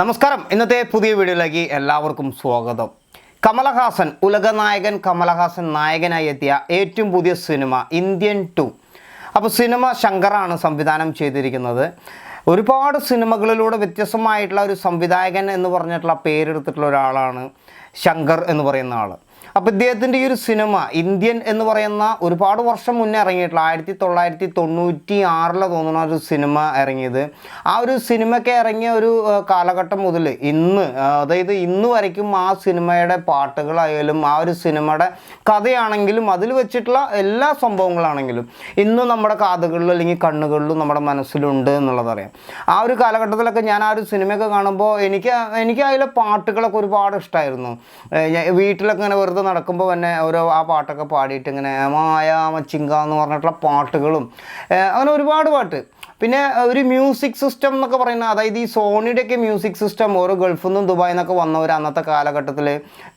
നമസ്കാരം. ഇന്നത്തെ പുതിയ വീഡിയോയിലേക്ക് എല്ലാവർക്കും സ്വാഗതം. കമലഹാസൻ ഉലകനായകൻ കമലഹാസൻ നായകനായി എത്തിയ ഏറ്റവും പുതിയ സിനിമ ഇന്ത്യൻ ടു. അപ്പോൾ സിനിമ ശങ്കറാണ് സംവിധാനം ചെയ്തിരിക്കുന്നത്. ഒരുപാട് സിനിമകളിലൂടെ വ്യത്യസ്തമായിട്ടുള്ള ഒരു സംവിധായകൻ എന്ന് പറഞ്ഞിട്ടുള്ള പേരെടുത്തിട്ടുള്ള ഒരാളാണ് ശങ്കർ എന്ന് പറയുന്ന ആൾ അപ്പോൾ ഇദ്ദേഹത്തിന്റെ ഈ ഒരു സിനിമ ഇന്ത്യൻ എന്ന് പറയുന്ന ഒരുപാട് വർഷം മുന്നേ ഇറങ്ങിയിട്ടുള്ള ആയിരത്തി തൊള്ളായിരത്തി തൊണ്ണൂറ്റി ആറിലെ തോന്നുന്ന ഒരു സിനിമ ഇറങ്ങിയത്. ആ ഒരു സിനിമയ്ക്ക് ഇറങ്ങിയ ഒരു കാലഘട്ടം മുതൽ ഇന്ന് അതായത് ഇന്ന് വരയ്ക്കും ആ സിനിമയുടെ പാട്ടുകളായാലും ആ ഒരു സിനിമയുടെ കഥയാണെങ്കിലും അതിൽ വെച്ചിട്ടുള്ള എല്ലാ സംഭവങ്ങളാണെങ്കിലും ഇന്നും നമ്മുടെ കാതുകളിലും അല്ലെങ്കിൽ കണ്ണുകളിലും നമ്മുടെ മനസ്സിലുണ്ട് എന്നുള്ളതറിയാം ആ ഒരു കാലഘട്ടത്തിലൊക്കെ ഞാൻ ആ ഒരു സിനിമയൊക്കെ കാണുമ്പോൾ എനിക്ക് എനിക്ക് അതിലെ പാട്ടുകളൊക്കെ ഒരുപാട് ഇഷ്ടമായിരുന്നു വീട്ടിലൊക്കെ ഇങ്ങനെ വെറുതെ നടക്കുമ്പോൾ തന്നെ ഓരോ ആ പാട്ടൊക്കെ പാടിയിട്ട് ഇങ്ങനെ മായ മച്ചിങ്ക എന്ന് പറഞ്ഞിട്ടുള്ള പാട്ടുകളും അങ്ങനെ ഒരുപാട് പാട്ട്. പിന്നെ ഒരു മ്യൂസിക് സിസ്റ്റം എന്നൊക്കെ പറയുന്ന അതായത് ഈ സോണിയുടെയൊക്കെ മ്യൂസിക് സിസ്റ്റം ഓരോ ഗൾഫിൽ നിന്നും ദുബായിൽ നിന്നൊക്കെ വന്നവർ അന്നത്തെ കാലഘട്ടത്തിൽ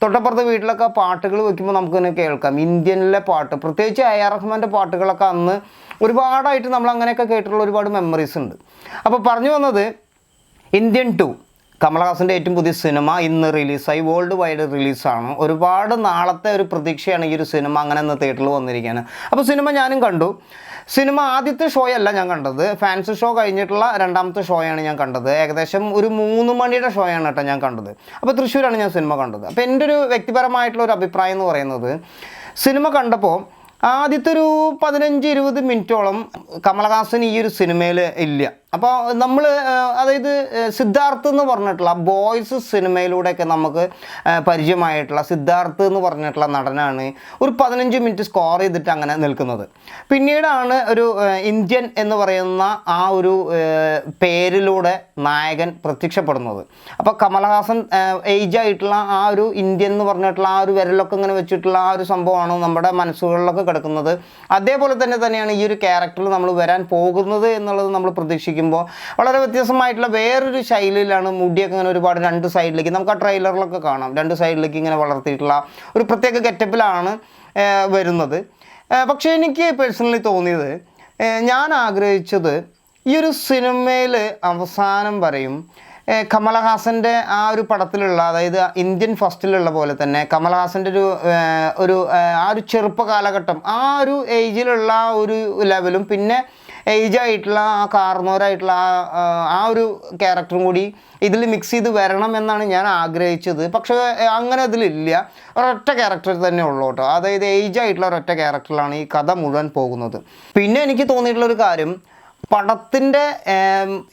തൊട്ടപ്പുറത്ത് വീട്ടിലൊക്കെ പാട്ടുകൾ വെക്കുമ്പോൾ നമുക്കിങ്ങനെ കേൾക്കാം. ഇന്ത്യനിലെ പാട്ട് പ്രത്യേകിച്ച് എ ആർ റഹ്മാന്റെ പാട്ടുകളൊക്കെ അന്ന് ഒരുപാടായിട്ട് നമ്മൾ അങ്ങനെയൊക്കെ കേട്ടിട്ടുള്ള ഒരുപാട് മെമ്മറീസ് ഉണ്ട്. അപ്പോൾ പറഞ്ഞു വന്നത് ഇന്ത്യൻ ടു കമലഹാസന്റെ ഏറ്റവും പുതിയ സിനിമ ഇന്ന് റിലീസായി വേൾഡ് വൈഡ് റിലീസാണ് ഒരുപാട് നാളത്തെ ഒരു പ്രതീക്ഷയാണ് ഈ ഒരു സിനിമ അങ്ങനെ ഇന്ന് തിയേറ്ററിൽ വന്നിരിക്കുകയാണ് അപ്പോൾ സിനിമ ഞാനും കണ്ടു. സിനിമ ആദ്യത്തെ ഷോയല്ല ഞാൻ കണ്ടത്. ഫാൻസ് ഷോ കഴിഞ്ഞിട്ടുള്ള രണ്ടാമത്തെ ഷോയാണ് ഞാൻ കണ്ടത്. ഏകദേശം ഒരു മൂന്ന് മണിയുടെ ഷോയാണ് കേട്ടോ ഞാൻ കണ്ടത്. അപ്പോൾ തൃശ്ശൂരാണ് ഞാൻ സിനിമ കണ്ടത്. അപ്പോൾ എന്റെ ഒരു വ്യക്തിപരമായിട്ടുള്ള ഒരു അഭിപ്രായം എന്ന് പറയുന്നത് സിനിമ കണ്ടപ്പോൾ ആദ്യത്തെ ഒരു പതിനഞ്ച് ഇരുപത് മിനിറ്റോളം കമലഹാസൻ ഈ ഒരു സിനിമയിൽ ഇല്ല. അപ്പോൾ നമ്മൾ അതായത് സിദ്ധാർത്ഥ് എന്ന് പറഞ്ഞിട്ടുള്ള ബോയ്സ് സിനിമയിലൂടെയൊക്കെ നമുക്ക് പരിചയമായിട്ടുള്ള സിദ്ധാർത്ഥ് എന്ന് പറഞ്ഞിട്ടുള്ള നടനാണ് ഒരു പതിനഞ്ച് മിനിറ്റ് സ്കോർ ചെയ്തിട്ട് അങ്ങനെ നിൽക്കുന്നത്. പിന്നീടാണ് ഒരു ഇന്ത്യൻ എന്ന് പറയുന്ന ആ ഒരു പേരിലൂടെ നായകൻ പ്രത്യക്ഷപ്പെടുന്നത്. അപ്പോൾ കമലഹാസൻ ഏജ് ആയിട്ടുള്ള ആ ഒരു ഇന്ത്യൻ എന്ന് പറഞ്ഞിട്ടുള്ള ആ ഒരു വിരലൊക്കെ ഇങ്ങനെ വെച്ചിട്ടുള്ള ആ ഒരു സംഭവമാണ് നമ്മുടെ മനസ്സുകളിലൊക്കെ കിടക്കുന്നത്. അതേപോലെ തന്നെ തന്നെയാണ് ഈ ഒരു ക്യാരക്ടറിൽ നമ്മൾ വരാൻ പോകുന്നത് എന്നുള്ളത് നമ്മൾ പ്രതീക്ഷിക്കുമ്പോൾ വളരെ വ്യത്യസ്തമായിട്ടുള്ള വേറൊരു ശൈലിയിലാണ് മുടിയൊക്കെ ഇങ്ങനെ ഒരുപാട് രണ്ട് സൈഡിലേക്ക് നമുക്ക് ആ ട്രെയിലറിലൊക്കെ കാണാം. രണ്ട് സൈഡിലേക്ക് ഇങ്ങനെ വളർത്തിയിട്ടുള്ള ഒരു പ്രത്യേക ഗെറ്റപ്പിലാണ് വരുന്നത്. പക്ഷേ എനിക്ക് പേഴ്സണലി തോന്നിയത് ഞാൻ ആഗ്രഹിച്ചത് ഈ ഒരു സിനിമയിൽ അവസാനം പറയും കമലഹാസന്റെ ആ ഒരു പടത്തിലുള്ള അതായത് ഇന്ത്യൻ ഫസ്റ്റിലുള്ള പോലെ തന്നെ കമലഹാസന്റെ ഒരു ഒരു ആ ഒരു ചെറുപ്പ കാലഘട്ടം ആ ഒരു ഏജിലുള്ള ഒരു ലെവലും പിന്നെ ഏജ് ആയിട്ടുള്ള ആ കാർന്നോരായിട്ടുള്ള ആ ആ, ഒരു ക്യാരക്ടറും കൂടി ഇതിൽ മിക്സ് ചെയ്ത് വരണം എന്നാണ് ഞാൻ ആഗ്രഹിച്ചത്. പക്ഷേ അങ്ങനെ അതിലില്ല. ഒരൊറ്റ ക്യാരക്ടർ തന്നെ ഉള്ളൂ കേട്ടോ. അതായത് ഏജ് ആയിട്ടുള്ള ഒരൊറ്റ ക്യാരക്ടറിലാണ് ഈ കഥ മുഴുവൻ പോകുന്നത്. പിന്നെ എനിക്ക് തോന്നിയിട്ടുള്ള ഒരു കാര്യം പടത്തിന്റെ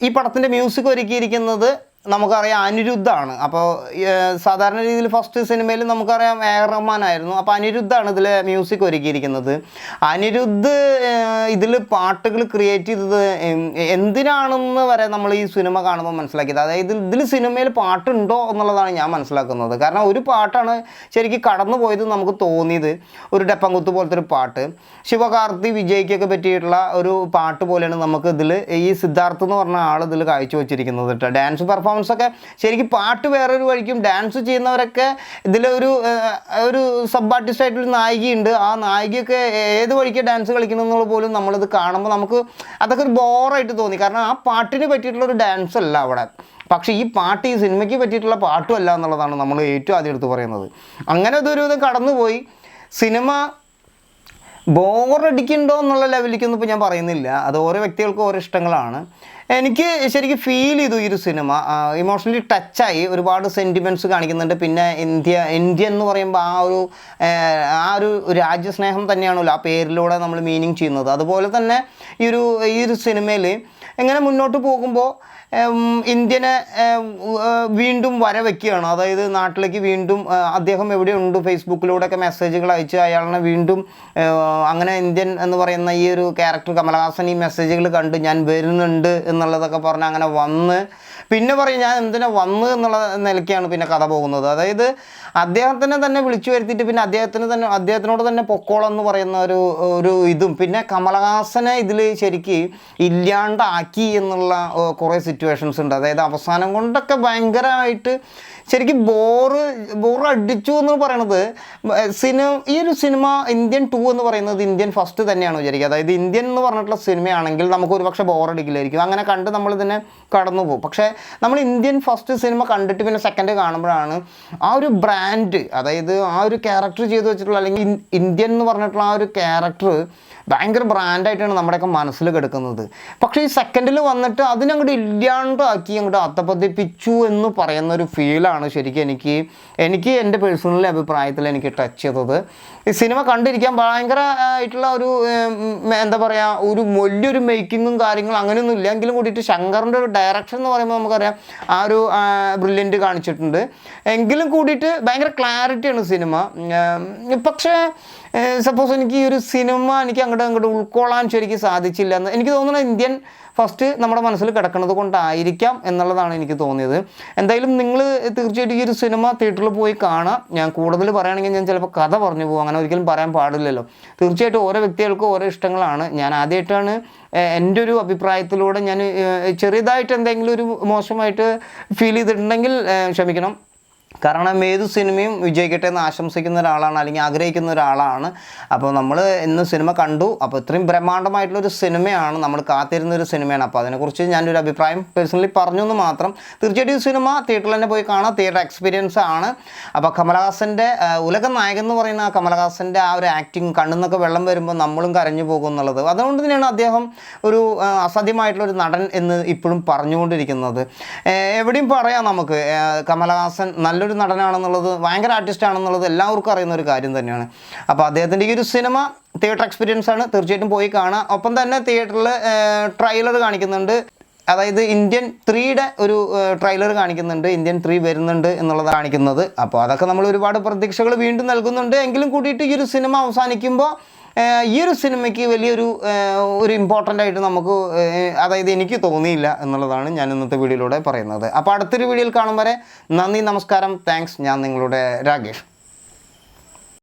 ഈ പടത്തിന്റെ മ്യൂസിക് ഒരുക്കിയിരിക്കുന്നത് നമുക്കറിയാം അനിരുദ്ധാണ്. അപ്പോൾ സാധാരണ രീതിയിൽ ഫസ്റ്റ് സിനിമയിൽ നമുക്കറിയാം എ ആയിരുന്നു അപ്പോൾ അനിരുദ്ധാണ് ഇതിൽ മ്യൂസിക് ഒരുക്കിയിരിക്കുന്നത്. അനിരുദ്ധ് ഇതിൽ പാട്ടുകൾ ക്രിയേറ്റ് ചെയ്തത് എന്തിനാണെന്ന് വരെ നമ്മൾ ഈ സിനിമ കാണുമ്പോൾ മനസ്സിലാക്കിയത്. അതായത് ഇതിൽ സിനിമയിൽ പാട്ടുണ്ടോ എന്നുള്ളതാണ് ഞാൻ മനസ്സിലാക്കുന്നത്. കാരണം ഒരു പാട്ടാണ് ശരിക്കും കടന്നു പോയത് നമുക്ക് തോന്നിയത്. ഒരു ഡെപ്പംകുത്ത് പോലത്തെ ഒരു പാട്ട്. ശിവകാർത്തി വിജയ്ക്കൊക്കെ പറ്റിയിട്ടുള്ള ഒരു പാട്ട് പോലെയാണ് നമുക്ക് ഇതിൽ ഈ സിദ്ധാർത്ഥ് എന്ന് പറഞ്ഞ ആൾ ഇതിൽ കാഴ്ച വെച്ചിരിക്കുന്നത് കേട്ടോ ഡാൻസ് പെർഫോമൻസ് ഒക്കെ ശരിക്കും പാട്ട് വേറൊരു വഴിക്കും ഡാൻസ് ചെയ്യുന്നവരൊക്കെ ഇതിലൊരു ഒരു സബ് ആർട്ടിസ്റ്റ് ആയിട്ടൊരു നായികയുണ്ട്. ആ നായികയൊക്കെ ഏത് വഴിക്ക് ഡാൻസ് കളിക്കണമെന്നുള്ള പോലും നമ്മളിത് കാണുമ്പോൾ നമുക്ക് അതൊക്കെ ഒരു ബോറായിട്ട് തോന്നി. കാരണം ആ പാട്ടിന് പറ്റിയിട്ടുള്ളൊരു ഡാൻസ് അല്ല അവിടെ. പക്ഷേ ഈ പാട്ട് ഈ സിനിമയ്ക്ക് പറ്റിയിട്ടുള്ള പാട്ടും അല്ല എന്നുള്ളതാണ് നമ്മൾ ഏറ്റവും ആദ്യം എടുത്ത് പറയുന്നത്. അങ്ങനെ അതൊരു വിധം കടന്നുപോയി. സിനിമ ബോറടിക്കുന്നുണ്ടോ എന്നുള്ള ലെവലിലേക്കൊന്നും ഇപ്പോൾ ഞാൻ പറയുന്നില്ല. അത് ഓരോ വ്യക്തികൾക്കും ഓരോ ഇഷ്ടങ്ങളാണ്. എനിക്ക് ശരിക്കും ഫീൽ ചെയ്തു ഈ ഒരു സിനിമ. ഇമോഷണലി ടച്ചായി ഒരുപാട് സെന്റിമെന്റ്സ് കാണിക്കുന്നുണ്ട്. പിന്നെ ഇന്ത്യ ഇന്ത്യ എന്ന് പറയുമ്പോൾ ആ ഒരു ആ, ഒരു രാജ്യസ്നേഹം തന്നെയാണല്ലോ ആ പേരിലൂടെ നമ്മൾ മീനിങ് ചെയ്യുന്നത്. അതുപോലെ തന്നെ ഈ ഒരു ഈ ഒരു സിനിമയിൽ എങ്ങനെ മുന്നോട്ട് പോകുമ്പോൾ ഇന്ത്യനെ വീണ്ടും വരവെക്കുകയാണ്. അതായത് നാട്ടിലേക്ക് വീണ്ടും അദ്ദേഹം എവിടെയുണ്ട്? ഫേസ്ബുക്കിലൂടെയൊക്കെ മെസ്സേജുകൾ അയച്ച് അയാളിനെ വീണ്ടും അങ്ങനെ ഇന്ത്യൻ എന്ന് പറയുന്ന ഈ ഒരു ക്യാരക്ടർ കമലഹാസൻ ഈ മെസ്സേജുകൾ കണ്ട് ഞാൻ വരുന്നുണ്ട് എന്നുള്ളതൊക്കെ പറഞ്ഞ് അങ്ങനെ വന്ന് പിന്നെ പറയും ഞാൻ എന്തിനാ വന്ന് എന്നുള്ള നിലയ്ക്കാണ് പിന്നെ കഥ പോകുന്നത്. അതായത് അദ്ദേഹത്തിനെ തന്നെ വിളിച്ചു വരുത്തിയിട്ട് പിന്നെ അദ്ദേഹത്തിന് തന്നെ അദ്ദേഹത്തിനോട് തന്നെ പൊക്കോളം എന്ന് പറയുന്ന ഒരു ഒരു ഇതും. പിന്നെ കമലഹാസനെ ഇതിൽ ശരിക്ക് ഇല്ലാണ്ടാക്കി എന്നുള്ള കുറേ സിറ്റുവേഷൻ സിറ്റുവേഷൻസ് ഉണ്ട്. അതായത് അവസാനം കൊണ്ടൊക്കെ ഭയങ്കരമായിട്ട് ശരിക്കും ബോറ് ബോറ് അടിച്ചു എന്ന് പറയണത് സിനിമ ഈ ഒരു സിനിമ ഇന്ത്യൻ ടു എന്ന് പറയുന്നത് ഇന്ത്യൻ ഫസ്റ്റ് തന്നെയാണ് വിചാരിക്കുക. അതായത് ഇന്ത്യൻ എന്ന് പറഞ്ഞിട്ടുള്ള സിനിമയാണെങ്കിൽ നമുക്ക് ഒരുപക്ഷെ ബോറടിക്കില്ലായിരിക്കും അങ്ങനെ കണ്ട് നമ്മൾ ഇതിനെ കടന്നു പോകും പക്ഷേ നമ്മൾ ഇന്ത്യൻ ഫസ്റ്റ് സിനിമ കണ്ടിട്ട് പിന്നെ സെക്കൻഡ് കാണുമ്പോഴാണ് ആ ഒരു ബ്രാൻഡ് അതായത് ആ ഒരു ക്യാരക്ടർ ചെയ്തു വെച്ചിട്ടുള്ള അല്ലെങ്കിൽ ഇന്ത്യൻ എന്ന് പറഞ്ഞിട്ടുള്ള ആ ഒരു ക്യാരക്ടർ ഭയങ്കര ബ്രാൻഡായിട്ടാണ് നമ്മുടെയൊക്കെ മനസ്സിൽ കിടക്കുന്നത്. പക്ഷേ ഈ സെക്കൻഡിൽ വന്നിട്ട് അതിനങ്ങോട്ട് ഇല്ലാണ്ടാക്കി അങ്ങോട്ട് അത്തപ്പതിപ്പിച്ചു എന്ന് പറയുന്ന ഒരു ഫീലാണ് ശരിക്കും എനിക്ക് എനിക്ക് എന്റെ പേഴ്സണൽ അഭിപ്രായത്തിൽ എനിക്ക് ടച്ച് ചെയ്തത്. ഈ സിനിമ കണ്ടിരിക്കാൻ ഭയങ്കര ആയിട്ടുള്ള ഒരു എന്താ പറയുക ഒരു വലിയൊരു മേക്കിങ്ങും കാര്യങ്ങളും അങ്ങനെയൊന്നും ഇല്ല എങ്കിലും കൂടിയിട്ട് ശങ്കറിന്റെ ഒരു ഡയറക്ഷൻ എന്ന് പറയുമ്പോൾ നമുക്കറിയാം ആ ഒരു ബ്രില്യന്റ് കാണിച്ചിട്ടുണ്ട്. എങ്കിലും കൂടിയിട്ട് ഭയങ്കര ക്ലാരിറ്റിയാണ് സിനിമ പക്ഷേ സപ്പോസ് എനിക്ക് ഈ ഒരു സിനിമ എനിക്ക് അങ്ങോട്ട് അങ്ങോട്ട് ഉൾക്കൊള്ളാൻ ശരിക്കും സാധിച്ചില്ല എന്ന് എനിക്ക് തോന്നുന്നത് ഇന്ത്യൻ ഫസ്റ്റ് നമ്മുടെ മനസ്സിൽ കിടക്കുന്നത് കൊണ്ടായിരിക്കാം എന്നുള്ളതാണ് എനിക്ക് തോന്നിയത്. എന്തായാലും നിങ്ങൾ തീർച്ചയായിട്ടും ഈ ഒരു സിനിമ തിയേറ്ററിൽ പോയി കാണാം ഞാൻ കൂടുതൽ പറയുകയാണെങ്കിൽ ഞാൻ ചിലപ്പോൾ കഥ പറഞ്ഞു പോകും. അങ്ങനെ ഒരിക്കലും പറയാൻ പാടില്ലല്ലോ. തീർച്ചയായിട്ടും ഓരോ വ്യക്തികൾക്കും ഓരോ ഇഷ്ടങ്ങളാണ്. ഞാൻ ആദ്യമായിട്ടാണ് എന്റെ ഒരു അഭിപ്രായത്തിലൂടെ ഞാൻ ചെറിയതായിട്ട് എന്തെങ്കിലും ഒരു മോശമായിട്ട് ഫീൽ ചെയ്തിട്ടുണ്ടെങ്കിൽ ക്ഷമിക്കണം. കാരണം ഏത് സിനിമയും വിജയിക്കട്ടെ എന്ന് ആശംസിക്കുന്ന ഒരാളാണ് അല്ലെങ്കിൽ ആഗ്രഹിക്കുന്ന ഒരാളാണ്. അപ്പോൾ നമ്മൾ ഇന്ന് സിനിമ കണ്ടു. അപ്പോൾ ഇത്രയും ബ്രഹ്മാണ്ഡമായിട്ടുള്ളൊരു സിനിമയാണ് നമ്മൾ കാത്തിരുന്ന ഒരു സിനിമയാണ്. അപ്പോൾ അതിനെക്കുറിച്ച് ഞാനൊരു അഭിപ്രായം പേഴ്സണലി പറഞ്ഞു എന്ന് മാത്രം. തീർച്ചയായിട്ടും ഈ സിനിമ തിയേറ്ററിൽ തന്നെ പോയി കാണാം. തിയേറ്റർ എക്സ്പീരിയൻസ് ആണ്. അപ്പോൾ കമലഹാസന്റെ ഉലക നായകൻ എന്ന് പറയുന്ന ആ കമലഹാസന്റെ ആ ഒരു ആക്ടിങ് കണ്ണുന്നൊക്കെ വെള്ളം വരുമ്പോൾ നമ്മളും കരഞ്ഞു പോകും എന്നുള്ളത്. അതുകൊണ്ട് തന്നെയാണ് അദ്ദേഹം ഒരു അസാധ്യമായിട്ടുള്ളൊരു അസാധ്യമായിട്ടുള്ള ഒരു നടൻ എന്ന് ഇപ്പോഴും പറഞ്ഞുകൊണ്ടിരിക്കുന്നത്. എവിടെയും പറയാം നമുക്ക്. കമലഹാസൻ കമലഹാസൻ നല്ലൊരു നടനാണെന്നുള്ളത് ഭയങ്കര ആർട്ടിസ്റ്റ് ആണെന്നുള്ളത് എല്ലാവർക്കും അറിയുന്ന ഒരു കാര്യം തന്നെയാണ്. അപ്പോൾ അദ്ദേഹത്തിന്റെ ഈ ഒരു സിനിമ തിയേറ്റർ എക്സ്പീരിയൻസ് ആണ്. തീർച്ചയായിട്ടും പോയി കാണാം. ഒപ്പം തന്നെ തിയേറ്ററിൽ ട്രെയിലർ കാണിക്കുന്നുണ്ട്. അതായത് ഇന്ത്യൻ ത്രീയുടെ ഒരു ട്രെയിലർ കാണിക്കുന്നുണ്ട്. ഇന്ത്യൻ ത്രീ വരുന്നുണ്ട് എന്നുള്ളത് കാണിക്കുന്നത്. അപ്പോൾ അതൊക്കെ നമ്മൾ ഒരുപാട് പ്രതീക്ഷകൾ വീണ്ടും നൽകുന്നുണ്ട്. എങ്കിലും കൂടിയിട്ട് ഈ ഒരു സിനിമ അവസാനിക്കുമ്പോൾ ഈ ഒരു സിനിമയ്ക്ക് വലിയൊരു ഒരു ഇമ്പോർട്ടന്റ് ആയിട്ട് നമുക്ക് അതായത് എനിക്ക് തോന്നിയില്ല എന്നുള്ളതാണ് ഞാൻ ഇന്നത്തെ വീഡിയോയിലൂടെ പറയുന്നത്. അപ്പോൾ അടുത്തൊരു വീഡിയോയിൽ കാണും വരെ നന്ദി നമസ്കാരം താങ്ക്സ് ഞാൻ നിങ്ങളുടെ രാകേഷ്.